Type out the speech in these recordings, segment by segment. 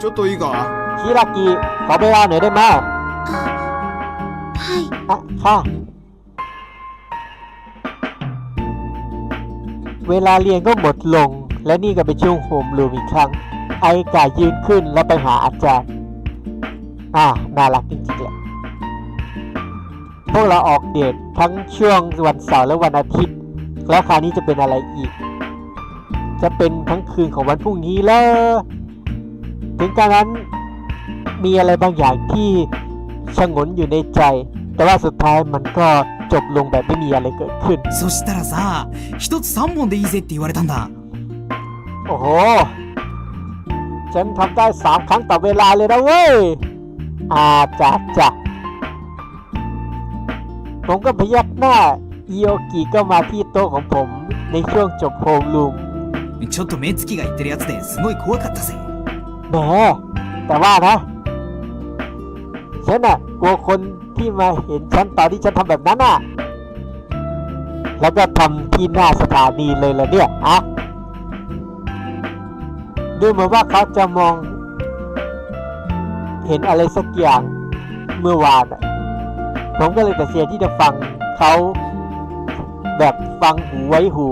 ちょっといいか ชิรากิขอเวลาหน่อยได้ไหม はい อ่ะค่ะ เวลาเรียนก็หมดลง และนี่ก็เป็นช่วงโฮมรูมอีกครั้ง ไอกายืนขึ้นแล้วไปหาอาจารย์ อ่า น่ารักจริงๆแหละ พวกเราออกเดททั้งช่วงวันเสาร์และวันอาทิตย์ แล้วคราวนี้จะเป็นอะไรอีก จะเป็นทั้งคืนของวันพรุ่งนี้แล้ว ถึงการนั้นมีอะไรบางอย่างที่ชงนอยู่ในใจ แต่ว่าสุดท้ายมันก็จบลงแบบไม่มีอะไรเกิดขึ้น そしたらさ一つ3本でいいぜって言われたんだ โอ้โห ฉันทำได้สามครั้งต่อเวลาเลยนะเว้ย อาจ้ะจ้ะผมก็พยักหน้าอีโอกิก็มาที่โต๊ะของผมในช่วงจบโฮมรูม ちょっと目つきが言ってるやつですごい怖かったぜ แหมแต่ว่านะฉันน่ะกลัวคนที่มาเห็นฉันตอนที่ฉันทำแบบนั้นน่ะ แล้วก็ทำที่หน้าสถานีเลยละเนี่ยอะดูเหมือนว่าเขาจะมอง เห็นอะไรสักอย่างเมื่อวานน่ะผมก็เลยตัดสินที่จะฟังเขาแบบฟังหูไว้หู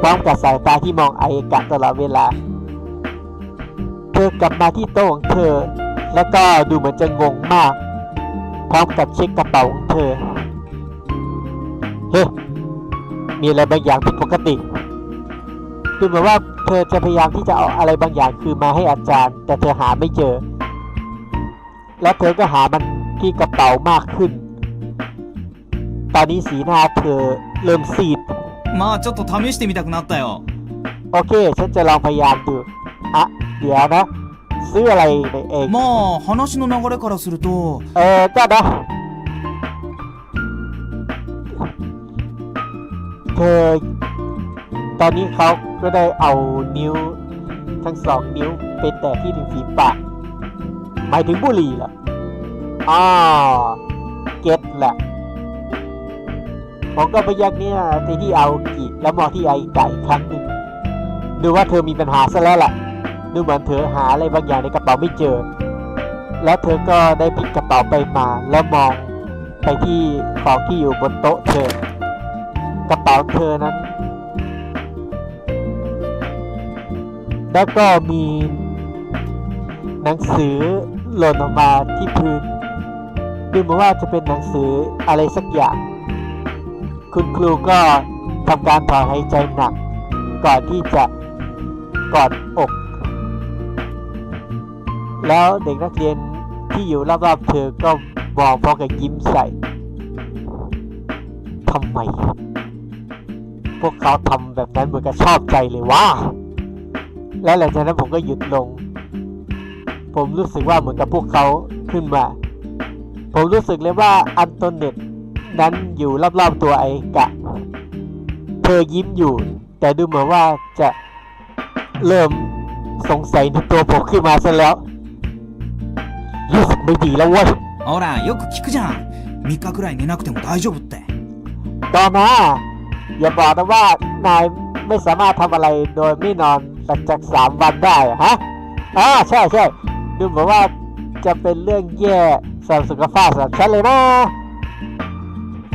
พร้อมกับสายตาที่มองไอเอกะตลอดเวลา เธอกลับมาที่โต๊ะของเธอ แล้วก็ดูเหมือนจะงงมาก พร้อมกับเช็คกระเป๋าของเธอ เฮ้ มีอะไรบางอย่างผิดปกติ ดูเหมือนว่าเธอจะพยายามที่จะเอาอะไรบางอย่างคืนมาให้อาจารย์ แต่เธอหาไม่เจอ และเธอก็หามันที่กระเป๋ามากขึ้น ตอนนี้สีหน้าเธอเริ่มซีด まあちょっと試してみたくなったよ โอเค ฉันจะลองพยายามดู อ่ะ เดี๋ยวนะ ซื้ออะไรเนี่ยเอง まあ話の流れからすると เออก็นะ เธอ ตอนนี้เขาก็ได้เอานิ้ว ทั้งสองนิ้วไปแตะที่ถึงฝีปากหมายถึงบุหรี่เหรออ๋อเก็ตแหละ ผมก็ไปยักเนี่ยที่ที่เอากิแล้วมองที่ไอไก่ครั้งหนึ่งดูว่าเธอมีปัญหาซะแล้วล่ะ ดูเหมือนเธอหาอะไรบางอย่างในกระเป๋าไม่เจอ แล้วเธอก็ได้พลิกกระเป๋าไปมาแล้วมองไปที่ของที่อยู่บนโต๊ะเธอ กระเป๋าเธอนั้น แล้วก็มี หนังสือหล่นออกมาที่พื้นดูเหมือนว่าจะเป็นหนังสืออะไรสักอย่าง คุณครูก็ทำการถอนหายใจหนัก ก่อนที่จะกอดอก แล้วเด็กนักเรียนที่อยู่รอบๆเธอก็มองพอกับยิ้มใส่ทำไม พวกเขาทำแบบนั้นเหมือนกับชอบใจเลยว่า และหลังจากนั้นผมก็หยุดลง ผมรู้สึกว่าเหมือนกับพวกเขาขึ้นมา ผมรู้สึกเลยว่าอันโตเน็ตนั้นอยู่รอบๆตัวไอ้กะ เธอยิ้มอยู่ แต่ดูเหมือนว่าจะเริ่มสงสัยในตัวผมขึ้นมาซะแล้ว ไม่ดีแล้วเว้ย ほらよく聞くじゃん3日くらい寝なくても大丈夫って ตอนนะอย่าบอกนะว่านายไม่สามารถทำอะไรโดยไม่นอนหลังจากสามวันได้อะฮะอ่าใช่ใช่ดูเหมือนว่าจะเป็นเรื่องแย่สำหรับสุขภาพสำหรับฉันเลยนะ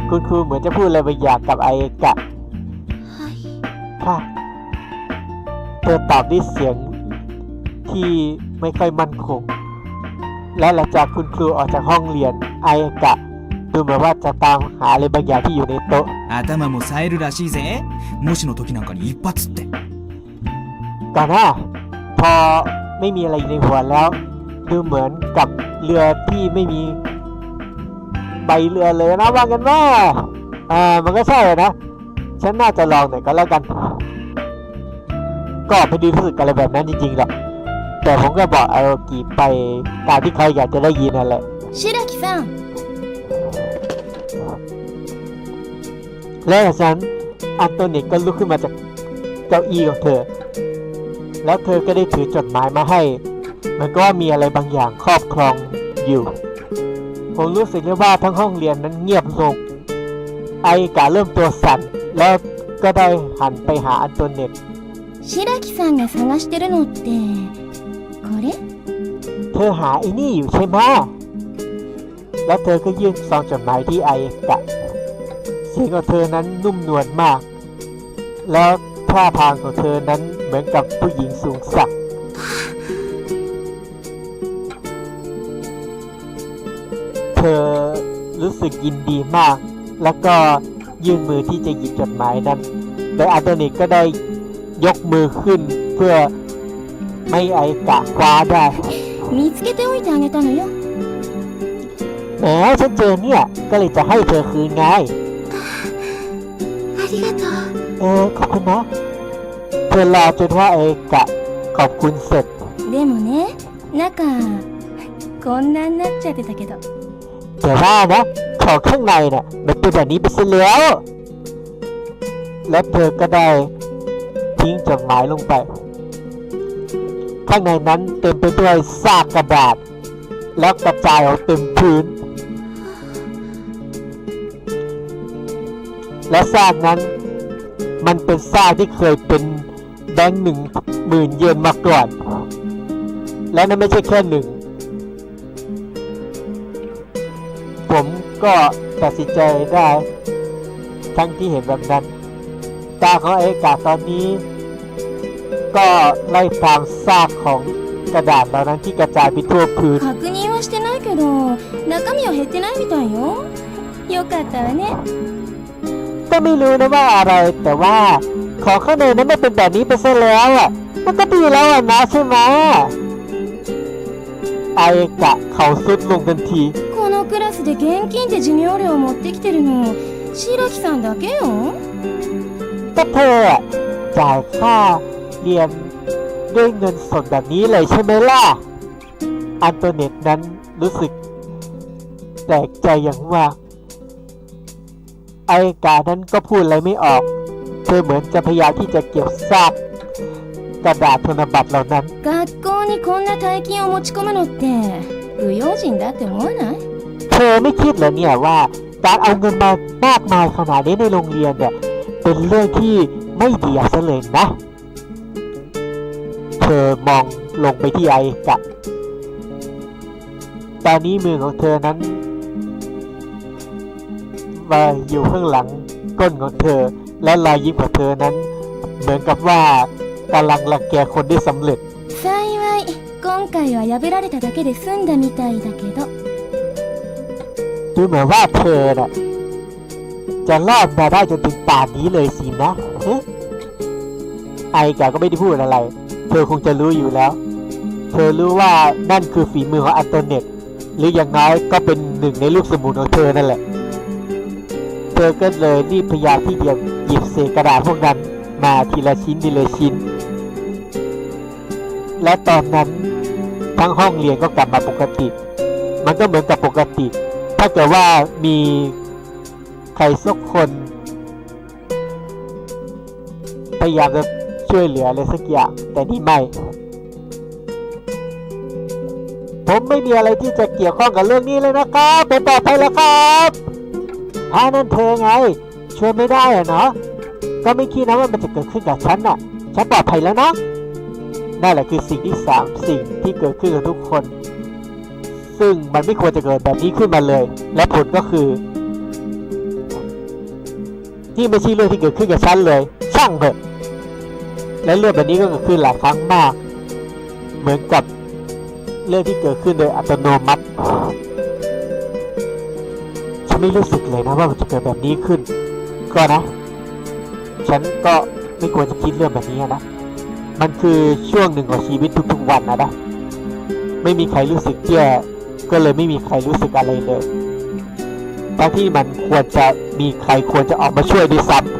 คุณครูเหมือนจะพูดอะไรบางอย่างกับไอเอกะ はい ค่ะ เธอตอบด้วยเสียงที่ไม่ค่อยมั่นคง และหลังจากคุณครูออกจากห้องเรียนไอเอกะ ดูเหมือนว่าจะตามหาอะไรบางอย่างที่อยู่ในโต๊ะ 頭も冴えるらしいぜもしの時なんかに一発って ก่อนหน้าพอไม่มีอะไรอยู่ในหัวแล้ว ดูเหมือนกับเรือที่ไม่มีใบเรือเลยนะว่ากันว่าอ่ามันก็ใช่นะ ฉันน่าจะลองหน่อยก็แล้วกัน ก็ไม่ไดีรู้สึกอะไรแบบนั้นจริงๆหรอก แต่ผมก็บอกอาโอกิไปตามที่เขาอยากจะได้ยินนั่นแหละ 白木さん และจากนั้นอันโตนิกก็ลุกขึ้นมาจากเก้าอี้ของเธอ แล้วเธอก็ได้ถือจดหมายมาให้เหมันก็ว่ามีอะไรบางอย่างครอบครองอยู่ ผมรู้สึกเลยว่าทั้งห้องเรียนนั้นเงียบลงไอกาเริ่มตัวสั่น แล้วก็ได้หันไปหาอันโตเนต 白木さんが探してるのって これเธอหาไอ้นี่อยู่ใช่ไหมแล้วเธอก็ยื่นซองจดหมายที่ไอกะเสียงของเธอนั้นนุ่มนวลมาก แล้วท่าทางของเธอนั้นเหมือนกับผู้หญิงสูงสักเธอรู้สึกยินดีมาก แล้วก็ยื่นมือที่จะหยิบจดหมายนั้นโดยอันโตนิกก็ได้ยกมือขึ้นเพื่อ ไม่ไอ้กะคว้าได้見つけておいてあげたのよแหมฉันเจอเนี่ยก็เลยจะให้เธอคืนไงありがとเออขอบคุณนะ เธอรอจนว่าไอ้กะขอบคุณเสร็จうでもねなんかこんなになっちゃってたけどแต่ว่านะของข้างในเนี่ะมันเป็นแบบนี้ไปซะแล้ว และเธอก็ได้ทิ้งจดหมายลงไป ข้างในนั้นเต็มไปด้วยซากกระดาษ แล้วกระจายออกเต็มพื้น และซากนั้นมันเป็นซากที่เคยเป็นแบงค์หนึ่งหมื่นเยนมาก่อน และนั่นไม่ใช่แค่หนึ่ง ผมก็ตัดสินใจได้ ทั้งที่เห็นแบบนั้นตาของเอกาตอนนี้ ก็ไล่ตามซากของกระดาษเหล่านั้นที่กระจายไปทั่วพื้น 確認はしてないけど中身は減ってないみたいよよかったわね ก็ไม่รู้นะว่าอะไร แต่ว่าของข้างในนั้นไม่เป็นแบบนี้ไปซะแล้วอ่ะ มันก็ดีแล้วอ่ะนะใช่ไหมไอกะเขาสุดลงทันที このクラスで現金で授業料持ってきてるの白木さんだけよ ก็เธออะจ่ายค่า เรียนด้วยเงินสดแบบนี้เลยใช่ไหมล่ะ อันโตเน็ตนั้นรู้สึกแปลกใจอย่างมาก ไอกานั้นก็พูดอะไรไม่ออก เธอเหมือนจะพยายามที่จะเก็บซากกระดาษธนบัตรเหล่านั้น 学校にこんな大金を持ち込むのって不用心だって思わない เธอไม่คิดเหรอเนี่ยว่าการเอาเงินมามากมายขนาดนี้ในโรงเรียนเนี่ย เป็นเรื่องที่ไม่ดีซะเลยนะ เธอมองลงไปที่ไอกะ ตอนนี้มือของเธอนั้นมาอยู่ข้างหลังก้นของเธอ และรอยยิ้มของเธอนั้น เหมือนกับว่ากำลังรังแกคนได้สำเร็จ 幸い今回は破られただけで済んだみたいだけど ดูเหมือนว่าเธอน่ะจะรอดมาได้จนถึงป่านนี้เลยสินะฮะไอกาก็ไม่ได้พูดอะไร เธอคงจะรู้อยู่แล้ว เธอรู้ว่านั่นคือฝีมือของอันโตเนตหรืออย่างน้อยก็เป็นหนึ่งในลูกสมุนของเธอนั่นแหละ เธอก็เลยรีบพยายามที่จะหยิบเศษกระดาษพวกนั้นมาทีละชิ้นทีละชิ้น และตอนนั้นทั้งห้องเรียนก็กลับมาปกติ มันก็เหมือนกับปกติ ถ้าเกิดว่ามีใครสักคนพยายามจะ ช่วยเหลืออะไรสักอย่างแต่นี่ไม่ ผมไม่มีอะไรที่จะเกี่ยวข้องกับเรื่องนี้เลยนะครับเป็นปลอดภัยแล้วครับอานั่นเธอไง ช่วยไม่ได้อะเนาะก็ไม่คิดนะว่ามันจะเกิดขึ้นกับฉันน่ะ ฉันปลอดภัยแล้วนะนั่นแหละคือสิ่งที่สามสิ่งที่เกิดขึ้นกับทุกคน ซึ่งมันไม่ควรจะเกิดแบบนี้ขึ้นมาเลย และผลก็คือที่ไม่ใช่เรื่องที่เกิดขึ้นกับฉันเลย ช่างเถอะ และเรื่องแบบนี้ก็เกิดขึ้นหลายครั้งมาก เหมือนกับเรื่องที่เกิดขึ้นโดยอัตโนมัติฉันไม่รู้สึกเลยนะว่ามันจะเกิดแบบนี้ขึ้น ก็นะ ฉันก็ไม่ควรจะคิดเรื่องแบบนี้นะ มันคือช่วงหนึ่งของชีวิตทุกๆวันนะนะไม่มีใครรู้สึกแย่ก็เลยไม่มีใครรู้สึกอะไรเลยทั้ที่มันควรจะมีใครควรจะออกมาช่วยดีวยซ้ำ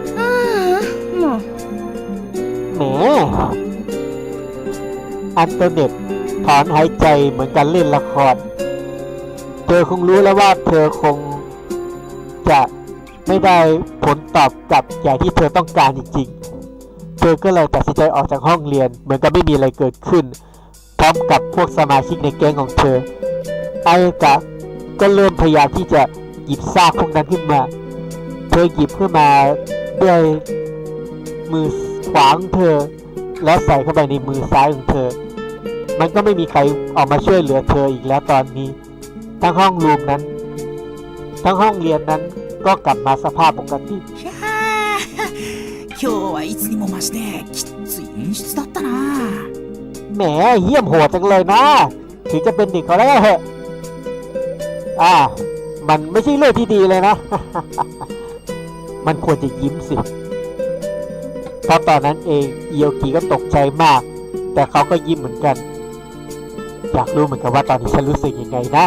หมอันเทอร์เน็ตถอนหายใจเหมือนกันเล่นละคร เธอคงรู้แล้วว่าเธอคงจะไม่ได้ผลตอบกลับอย่างที่เธอต้องการจริงๆ เธอก็เลยตัดสินใจออกจากห้องเรียน เหมือนกับไม่มีอะไรเกิดขึ้น พร้อมกับพวกสมาชิกในแก๊งของเธอ ไออากะก็เริ่มพยายามที่จะหยิบซากพวกนั้นขึ้นมา เธอหยิบขึ้นมาด้วยมือ ขวาของเธอ แล้วใส่เข้าไปในมือซ้ายของเธอ มันก็ไม่มีใครออกมาช่วยเหลือเธออีกแล้วตอนนี้ ทั้งห้องรูมนั้น ทั้งห้องเรียนนั้นก็กลับมาสภาพปกติ ひゃー今日はいつにも増してきっつい演出だったな แหมเหี้ยมโหดจังเลยนะ ถึงจะเป็นเด็กก็แล้วเหอะอ่า มันไม่ใช่เรื่องที่ดีเลยนะ มันควรจะยิ้มสิ เพราะตอนนั้นเองเอียวกีก็ตกใจมาก แต่เขาก็ยิ้มเหมือนกัน อยากรู้เหมือนกันว่าตอนนี้ฉันรู้สึกยังไงนะ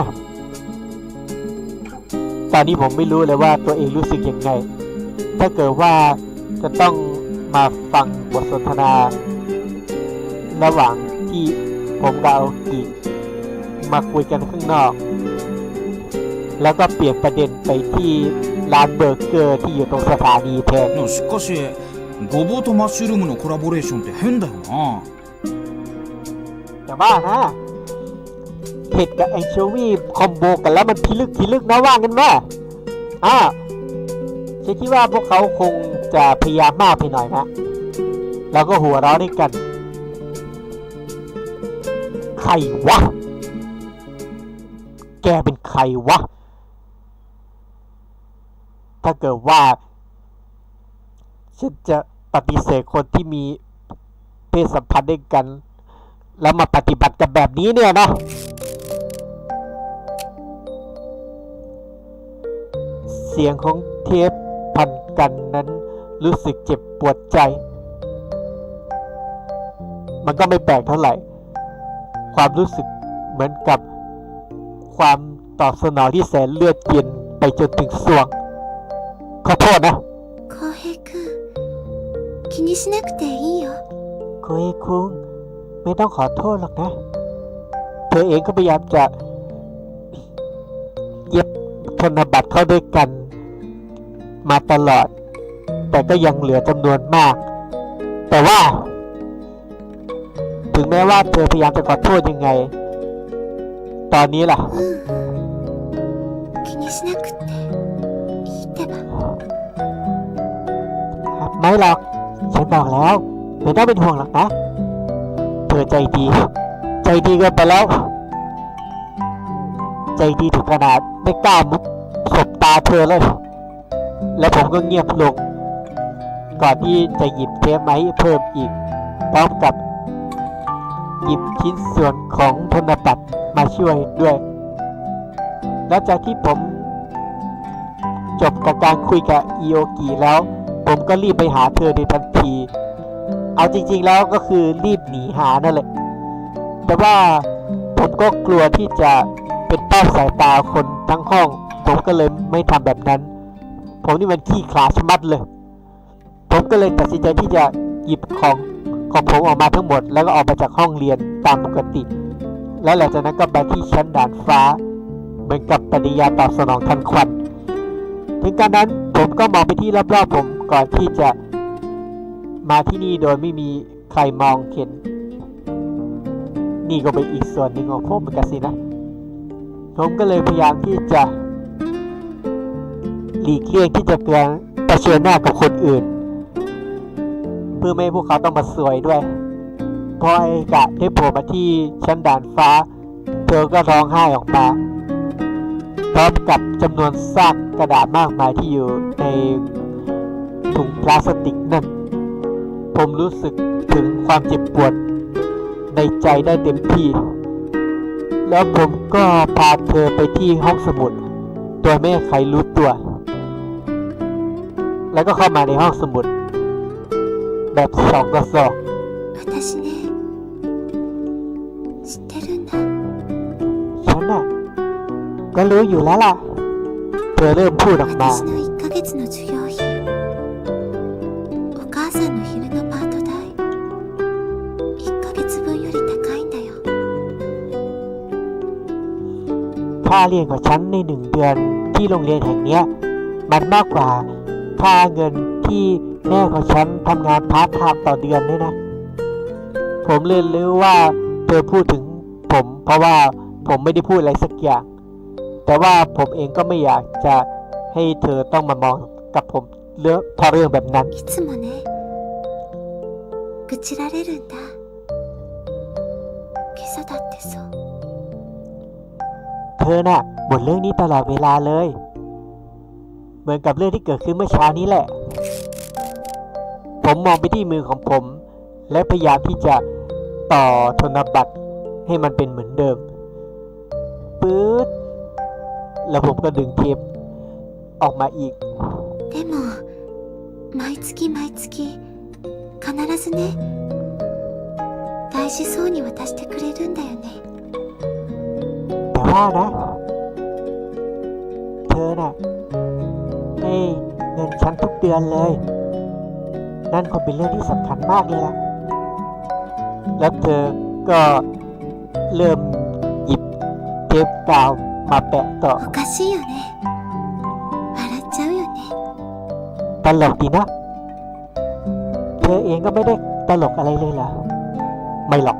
ตอนนี้ผมไม่รู้เลยว่าตัวเองรู้สึกยังไง ถ้าเกิดว่าจะต้องมาฟังบทสนทนา ระหว่างที่ผมกับเอีกีมาคุยกันข้างนอก แล้วก็เปลี่ยนประเด็นไปที่ร้านเบอร์เกอร์ที่อยู่ตรงสถานีแทน ごぼうとマッシュルームのコラボレーションって変だよな แต่ว่านะเห็ดกับแองโชวีคอมโบกันแล้วมันพิลึกพิลึกนะว่ากันว่าอ่าฉันคิดว่าพวกเขาคงจะพยายามมากไปหน่อยนะ แล้วก็หัวเราะด้วยกัน ใครวะ แกเป็นใครวะ ถ้าเกิดว่า ฉันจะ ปฏิเสธคนที่มีเพศสัมพันธ์ด้วยกัน แล้วมาปฏิบัติกันแบบนี้เนี่ยนะเสียงของเทปพันกันนั้นรู้สึกเจ็บปวดใจ มันก็ไม่แปลกเท่าไหร่ ความรู้สึกเหมือนกับความตอบสนองที่แสนเลือดเย็นไปจนถึงสวง ขอโทษนะ 気にしなくていいよ โคเอคุงไม่ต้องขอโทษหรอกนะ เธอเองก็พยายามจะเย็บธนบัตรเข้าด้วยกัน มาตลอด แต่ก็ยังเหลือจำนวนมาก แต่ว่า ถึงแม้ว่าเธอพยายามจะขอโทษยังไง ตอนนี้ล่ะ 気にしなくていいってば ไม่หรอก ฉันบอกแล้วไม่ต้องเป็นห่วงหรอกนะ เธอใจดี ใจดีเกินไปแล้ว ใจดีถึงขนาดไม่กล้ามุดสบตาเธอเลย แล้วผมก็เงียบลง ก่อนที่จะหยิบเทปไม้เพิ่มอีกพร้อมกับ หยิบชิ้นส่วนของธนบัตรมาช่วยด้วยและจากที่ผม จบกับการคุยกับอีโอกิแล้ว ผมก็รีบไปหาเธอในทัน ที เอาจริงๆแล้วก็คือรีบหนีหานั่นแหละ แต่ว่าผมก็กลัวที่จะเป็นเป้าสายตาคนทั้งห้อง ผมก็เลยไม่ทำแบบนั้น ผมนี่มันขี้ขลาชมัดเลย ผมก็เลยตัดสินใจที่จะหยิบของของผมออกมาทั้งหมด แล้วก็ออกมาจากห้องเรียนตามปกติ แล้วหลังจากนั้นก็ไปที่ชั้นดานฟ้า เหมือนกับปฏิยาตอบสนองทันควัน ถึงการนั้นผมก็มองไปที่รอบๆผมก่อนที่จะ มาที่นี่โดยไม่มีใครมองเห็น นี่ก็เป็นอีกส่วนหนึ่งของผมเหมือนกันสินะ ผมก็เลยพยายามที่จะหลีกเลี่ยงที่จะเกินเผชิญหน้ากับคนอื่น เพื่อไม่ให้พวกเขาต้องมาสวยด้วย พอไอ้กะได้โผล่มาที่ชั้นด่านฟ้า เธอก็ร้องไห้ออกมาพร้อมกับจำนวนซากกระดาษมากมายที่อยู่ในถุงพลาสติกนั่น ผมรู้สึกถึงความเจ็บปวดในใจได้เต็มที่ แล้วผมก็พาเธอไปที่ห้องสมุด โดยไม่ให้ใครรู้ตัว แล้วก็เข้ามาในห้องสมุด แบบสองต่อสอง 私ね知ってるんだ ฉันน่ะ ก็รู้อยู่แล้วล่ะ เธอเริ่มพูดออกมา 私の1ヶ月の授業 ค่าเรียนของฉันในหนึ่งเดือนที่โรงเรียนแห่งเนี้ย มันมากกว่าค่าเงินที่แม่ของฉันทำงานพาร์ทไทม์ต่อเดือนด้วยนะ ผมเลยรู้ว่าเธอพูดถึงผม เพราะว่าผมไม่ได้พูดอะไรสักอย่าง แต่ว่าผมเองก็ไม่อยากจะให้เธอต้องมามองกับผมเรื่องเพราะเรื่องแบบนั้น いつもね愚痴られるんだけ さだってそう เธอน่ะบ่นเรื่องนี้ตลอดเวลาเลย เหมือนกับเรื่องที่เกิดขึ้นเมื่อเช้านี้แหละ ผมมองไปที่มือของผม และพยายามที่จะต่อธนบัตรให้มันเป็นเหมือนเดิม ปื๊ด แล้วผมก็ดึงเทปออกมาอีก でも毎月毎月必ずね大事そうに渡してくれるんだよね แต่ว่ านะ เธอน่ะให้เงินฉันทุกเดือนเลย นั่นคงเป็นเรื่องที่สำคัญมากเลยล่ะ แล้วเธอก็เริ่มหยิบเทปกาวมาแปะต่อ おかしいよね笑っちゃうよね ตลกดีนะ เธอเองก็ไม่ได้ตลกอะไรเลยเหรอ ไม่หรอก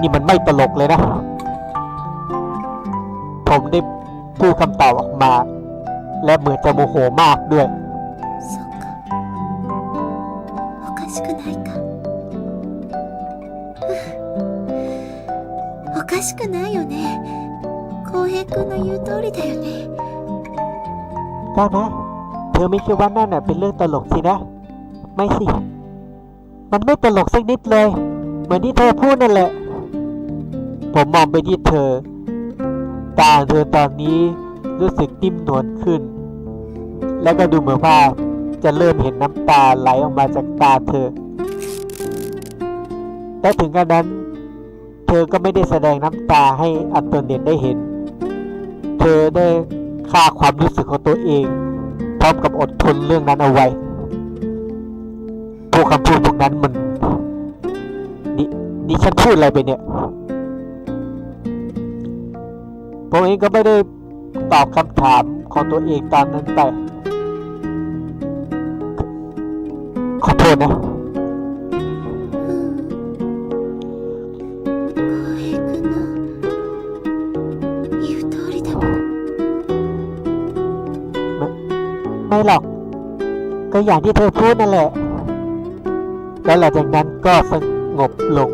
นี่มันไม่ตลกเลยนะ ผ มได้พูดคำตอบออกมา และเหมือนจะโมโหมากด้วย そっかおかしくないかおかしくないよね浩平君の言う通りだよね ก็นะ เธอไม่คิดว่านั่นน่ะเป็นเรื่องตลกสินะ ไม่สิ มันไม่ตลกสักนิดเลย เหมือนที่เธอพูดนั่นแหละ ผมมองไปที่เธอ ตาเธอตอนนี้รู้สึกนิ่มนวลขึ้น แล้วก็ดูเหมือนว่าจะเริ่มเห็นน้ำตาไหลออกมาจากตาเธอแต่ถึงกระนั้น เธอก็ไม่ได้แสดงน้ำตาให้อันโตเนียนได้เห็น เธอได้ฆ่าความรู้สึกของตัวเองพร้อมกับอดทนเรื่องนั้นเอาไว้พวกคำพูดพวกนั้นมันนี่นี่ฉันพูดอะไรไปเนี่ย ผมเองก็ไม่ได้ตอบคำถามของตัวเองตามนั้นไป ขอโทษนะ うん浩平君の言う通りだもん ไม่หรอก ก็อย่างที่เธอพูดนั่นแหละ แล้วหลังจากนั้นก็สงบลง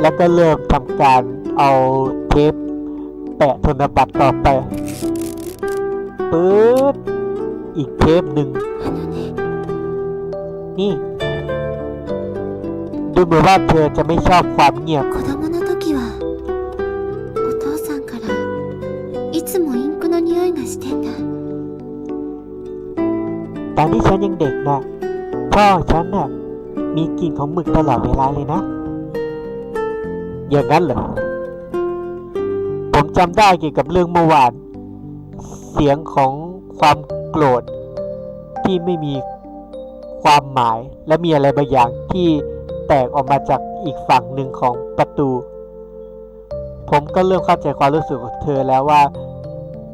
แล้วก็เริ่มทำการเอาเทปแปะ ธนบัตรต่อไปปื๊ดอีกเทปหนึ่ง あのね นี่ ดูเหมือนว่าเธอจะไม่ชอบความเงียบ 子供の時はお父さんからいつもインクの匂いがしてんだ ตอนที่ฉันยังเด็กนะพ่อฉันน่ะ มีกลิ่นของหมึกตลอดเวลาเลยนะ อย่างนั้นเหรอ ผม จำได้เกี่ยวกับเรื่องเมื่อวาน เสียงของความโกรธที่ไม่มีความหมายและมีอะไรบางอย่างที่แตกออกมาจากอีกฝั่งหนึ่งของประตู ผมก็เริ่มเข้าใจความรู้สึกของเธอแล้วว่า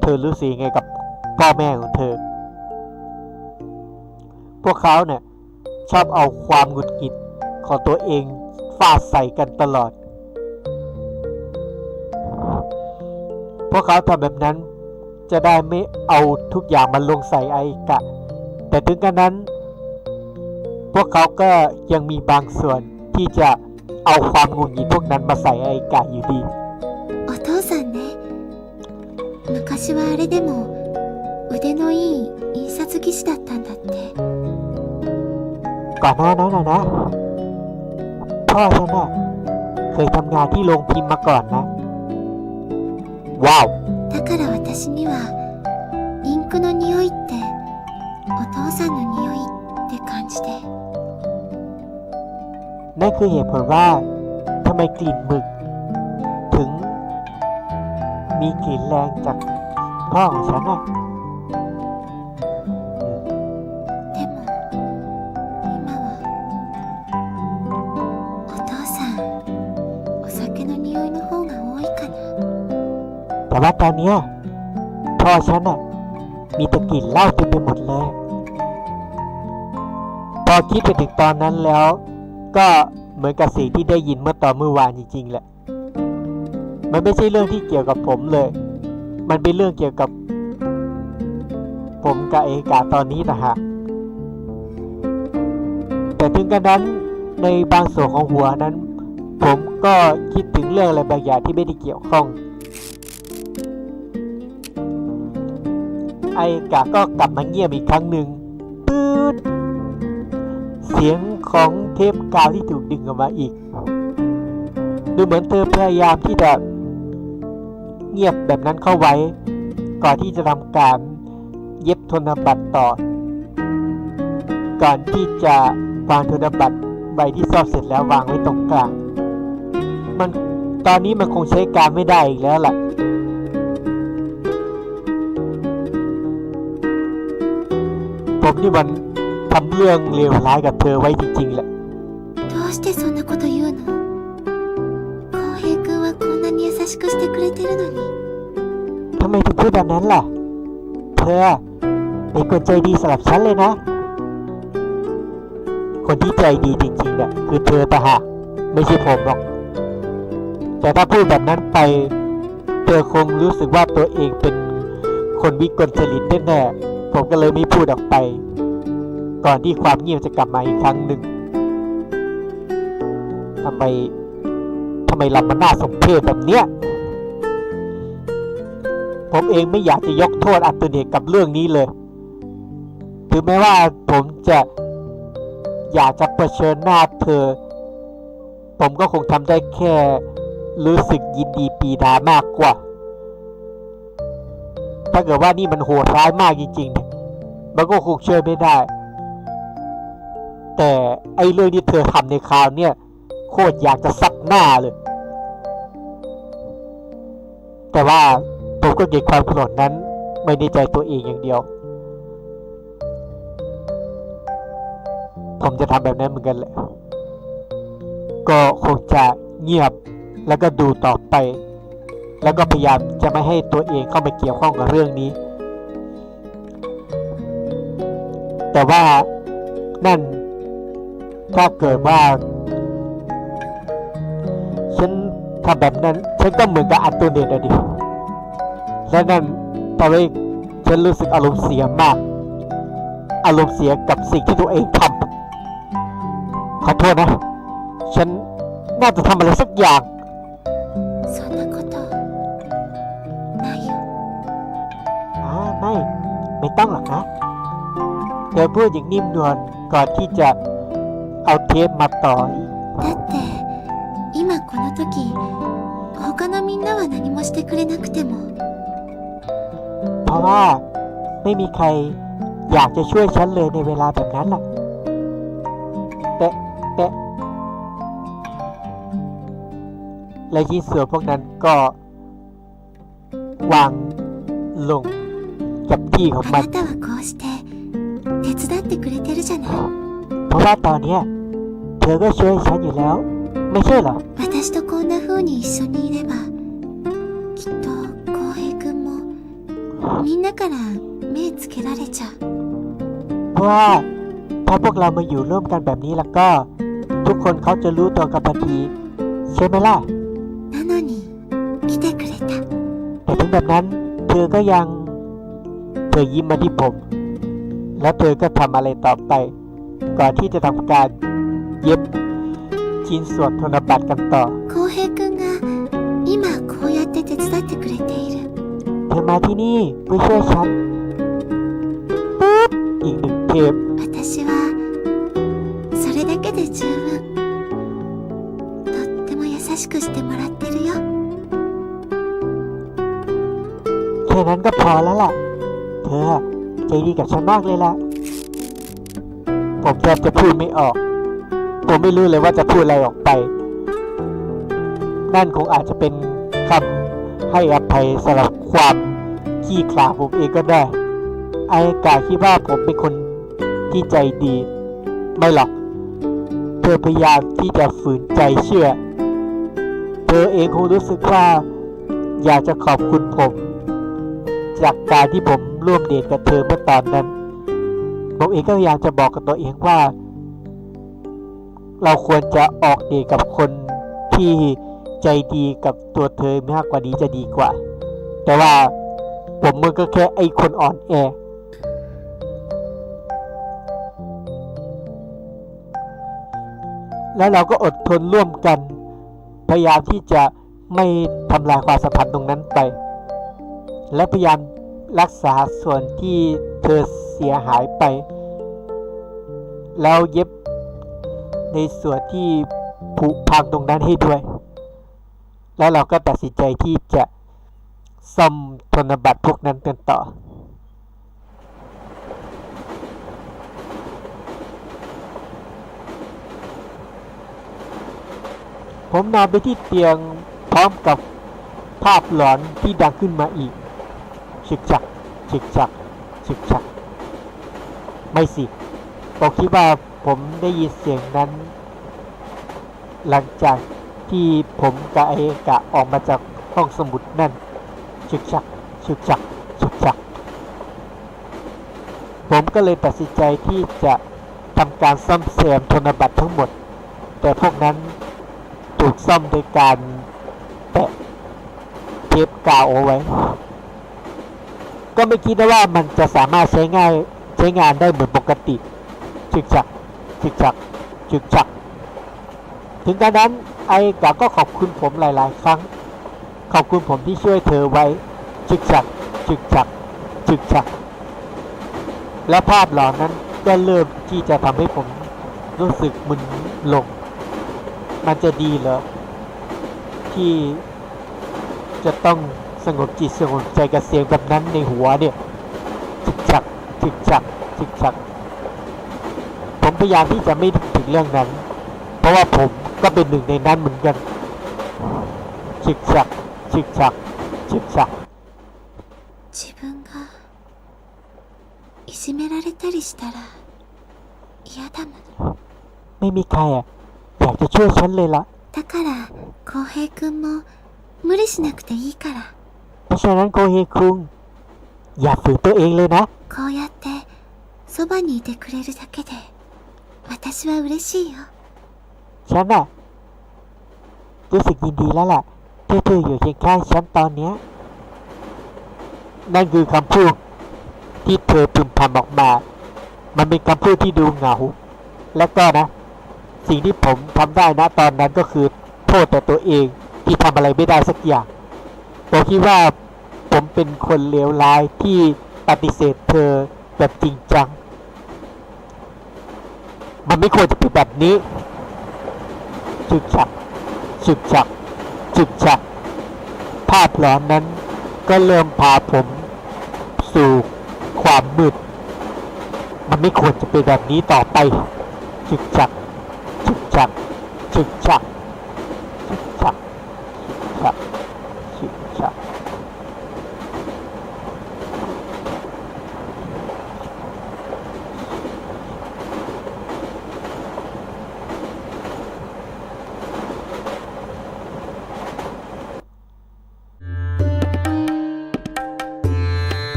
เธอรู้สึกยังไงกับพ่อแม่ของเธอ พวกเขาเนี่ยชอบเอาความหงุดหงิดของตัวเองฟาดใส่กันตลอด พวกเขาทำแบบนั้นจะได้ไม่เอาทุกอย่างมาลงใส่ไอกะ แต่ถึงกันนั้น พวกเขาก็ยังมีบางส่วนที่จะเอาความหงุดหงิดพวกนั้นมาใส่ไอกะอยู่ดี お父さんね昔はあれでも腕のいい印刷技師だったんだって ก่อนหน้านั้นนะนะ พ่อฉันน่ะเคยทำงานที่โรงพิมพ์มาก่อนนะ ว้าว だから私にはインクの匂いってお父さんの匂いって感じで นั่นคือเหตุผลว่าทำไมกลิ่นหมึก ถึง มีกลิ่นแรงจากพ่อของฉันน่ะ แต่ว่าตอนเนี้ยพ่อฉันน่ะมีตะกลิ่นเหล้าเต็มไปหมดเลย พอคิดไปถึงตอนนั้นแล้ว ก็เหมือนกับสิ่งที่ได้ยินเมื่อตอนเมื่อวานจริงๆแหละ มันไม่ใช่เรื่องที่เกี่ยวกับผมเลย มันเป็นเรื่องเกี่ยวกับ ผมกับเอกาตอนนี้นะฮะ แต่ถึงกระนั้นในบางส่วนของหัวนั้น ผมก็คิดถึงเรื่องอะไรบางอย่างที่ไม่ได้เกี่ยวข้อง ไอกาก็กลับมาเงียบอีกครั้งหนึ่งปื๊ดเสียงของเทปกาวที่ถูกดึงออกมาอีก ดูเหมือนเธอพยายามที่จะเงียบแบบนั้นเข้าไว้ ก่อนที่จะทำการเย็บธนบัตรต่อ ก่อนที่จะวางธนบัตรใบที่ซ่อมเสร็จแล้ววางไว้ตรงกลาง มันตอนนี้มันคงใช้การไม่ได้อีกแล้วล่ะ ผมนี่มันทำเรื่องเลวร้ายกับเธอไว้จริงๆแหละ どうしてそんなこと言うの浩平君はこんなに優しくしてくれてるのに ทำไมถึงพูดแบบนั้นล่ะ เธอเป็นคนใจดีสำหรับฉันเลยนะ คนที่ใจดีจริงๆเนี่ยคือเธอต่างหากไม่ใช่ผมหรอก แต่ถ้าพูดแบบนั้นไป เธอคงรู้สึกว่าตัวเองเป็นคนวิกลจริตแน่ๆ ผมก็เลยไม่พูดออกไป ก่อนที่ความเงียบจะกลับมาอีกครั้งหนึ่งทำไมทำไมเรามันน่าสมเพชแบบเนี้ย ผมเองไม่อยากจะยกโทษอันตุเนกกับเรื่องนี้เลย ถึงแม้ว่าผมจะอยากจะเผชิญหน้าเธอ ผมก็คงทำได้แค่รู้สึกยินดีปีดามากกว่า ถ้าเกิดว่านี่มันโหดร้ายมากจริงๆ มันก็คงเชื่อไม่ได้ แต่ไอ้เรื่องที่เธอทำในคราวเนี่ยโคตรอยากจะซัดหน้าเลย แต่ว่าผมก็เก็บความโกรธนั้นไม่ในใจตัวเองอย่างเดียว ผมจะทำแบบนั้นเหมือนกันแหละ ก็คงจะเงียบแล้วก็ดูต่อไป แล้วก็พยายามจะไม่ให้ตัวเองเข้ามาเกี่ยวข้องกับเรื่องนี้ แต่ว่านั่นถ้าเกิดว่า ฉันทำแบบนั้น ฉันก็เหมือนกับอันตัวเนตอะดิและนั่นทำให้ฉันรู้สึกอารมณ์เสียมาก อารมณ์เสียกับสิ่งที่ตัวเองทำขอโทษนะ ฉันน่าจะทำอะไรสักอย่าง พูดอย่างนิ่มนวลก่อนที่จะเอาเทปมาต่ออีก だって今この時他のみんなは何もしてくれなくても เพราะว่าไม่มีใครอยากจะช่วยฉันเลยในเวลาแบบนั้นล่ะ แต่แต่และชิ้นส่วนพวกนั้นก็วางลงกับที่ของ あ มัน なたはこうして 手伝ってくれてるじゃない เพราะว่าตอนเนี้ยเธอก็ช่วยฉันอยู่แล้ว ไม่ใช่เหรอ 私とこんな風に一緒にいればきっと浩平くんもみんなから目つけられちゃう เพราะว่าถ้าพวกเรามาอยู่ร่วมกันแบบนี้แล้วก็ ทุกคนเขาจะรู้ตัวกันทันที ใช่ไหมล่ะ なのに来てくれた แต่ถึงแบบนั้น เธอก็ยัง เธอยิ้มมาที่ผม แล้วเธอก็ทำอะไรต่อไป ก่อนที่จะทำการเย็บชิ้นส่วนธนบัตรกันต่อ 浩平くんが今こうやって手伝ってくれている เธอมาที่นี่เพื่อช่วยฉันปุ๊บอีกหนึ่งเทป 私はそれだけで十分とっても優しくしてもらってるよ แค่นั้นก็พอแล้วล่ะ เธอ ใจดีกับฉันมากเลยล่ะ ผมแทบจะพูดไม่ออก ผมไม่รู้เลยว่าจะพูดอะไรออกไป นั่นคงอาจจะเป็นคำให้อภัยสำหรับความขี้ขลาดผมเองก็ได้ ไอ้กาคิดว่าผมเป็นคนที่ใจดี ไม่หรอก เธอพยายามที่จะฝืนใจเชื่อ เธอเองคงรู้สึกว่า อยากจะขอบคุณผม จากการที่ผม ร่วมเดทกับเธอเมื่อตอนนั้น ผมเองก็พยายามจะบอกกับตัวเองว่า เราควรจะออกเดทกับคนที่ใจดีกับตัวเธอมากกว่านี้จะดีกว่า แต่ว่าผมมันก็แค่ไอคนอ่อนแอแล้วเราก็อดทนร่วมกัน พยายามที่จะไม่ทำลายความสัมพันธ์ตรงนั้นไป และพยายาม รักษาส่วนที่เธอเสียหายไป แล้วเย็บในส่วนที่ผุพังตรงนั้นให้ด้วย แล้วเราก็ตัดสินใจที่จะซ่อมธนบัตรพวกนั้นกันต่อผมนอนไปที่เตียงพร้อมกับภาพหลอนที่ดังขึ้นมาอีก ฉึกฉักฉึกฉักฉึกฉักไม่สิผมคิดว่าผมได้ยินเสียงนั้น หลังจากที่ผมกับไอเอกะออกมาจากห้องสมุดนั่นฉึกฉักฉึกฉักฉึกฉัก ผมก็เลยตัดสินใจที่จะทำการซ่อมแซมธนบัตรทั้งหมด แต่พวกนั้นถูกซ่อมโดยการแปะเทปกาวเอาไว้ ก็ไม่คิดนะว่ามันจะสามารถใช้ง่ายใช้งานได้เหมือนปกติฉึกฉักฉึกฉักฉึกฉัก ถึงกระนั้นไอ้กาก็ขอบคุณผมหลาย ๆ ครั้ง ขอบคุณผมที่ช่วยเธอไว้ฉึกฉักฉึกฉักฉึกฉัก และภาพเหล่านั้นก็เริ่มที่จะทำให้ผมรู้สึกมึนลง มันจะดีเหรอที่จะต้อง สงบจิตสงบใจกับเสียงแบบนั้นในหัวเนี่ยจิกจักจิกจักจิกจัก ผมพยายามที่จะไม่นึกถึงเรื่องนั้น เพราะว่าผมก็เป็นหนึ่งในนั้นเหมือนกันจิกจักจิกจักจิกจัก 自分がいじめられたりしたら嫌だもの ไม่มีใครอ่ะ อยากจะช่วยฉันเลยละ だから浩平くんも無理しなくていいから เพราะฉะนั้นโกเฮคุงอย่าฝืนตัวเองเลยนะ こうやってそばにいてくれるだけで私は嬉しいよ ฉันอะรู้สึกยินดีแล้วล่ะที่เธออยู่เคียงข้างฉันตอนเนี้ย นั่นคือคำพูดที่เธอพึมพำออกมา มันเป็นคำพูดที่ดูเหงา และก็นะ สิ่งที่ผมทำได้นะตอนนั้นก็คือโทษแต่ตัวเองที่ทำอะไรไม่ได้สักอย่าง ผมคิดว่าผมเป็นคนเลวร้ายที่ปฏิเสธเธอแบบจริงจัง มันไม่ควรจะเป็นแบบนี้ฉึกฉักฉึกฉักฉึกฉักภาพหลอนนั้นก็เริ่มพาผมสู่ความมืด มันไม่ควรจะเป็นแบบนี้ต่อไปฉึกฉักฉึกฉักฉึกฉัก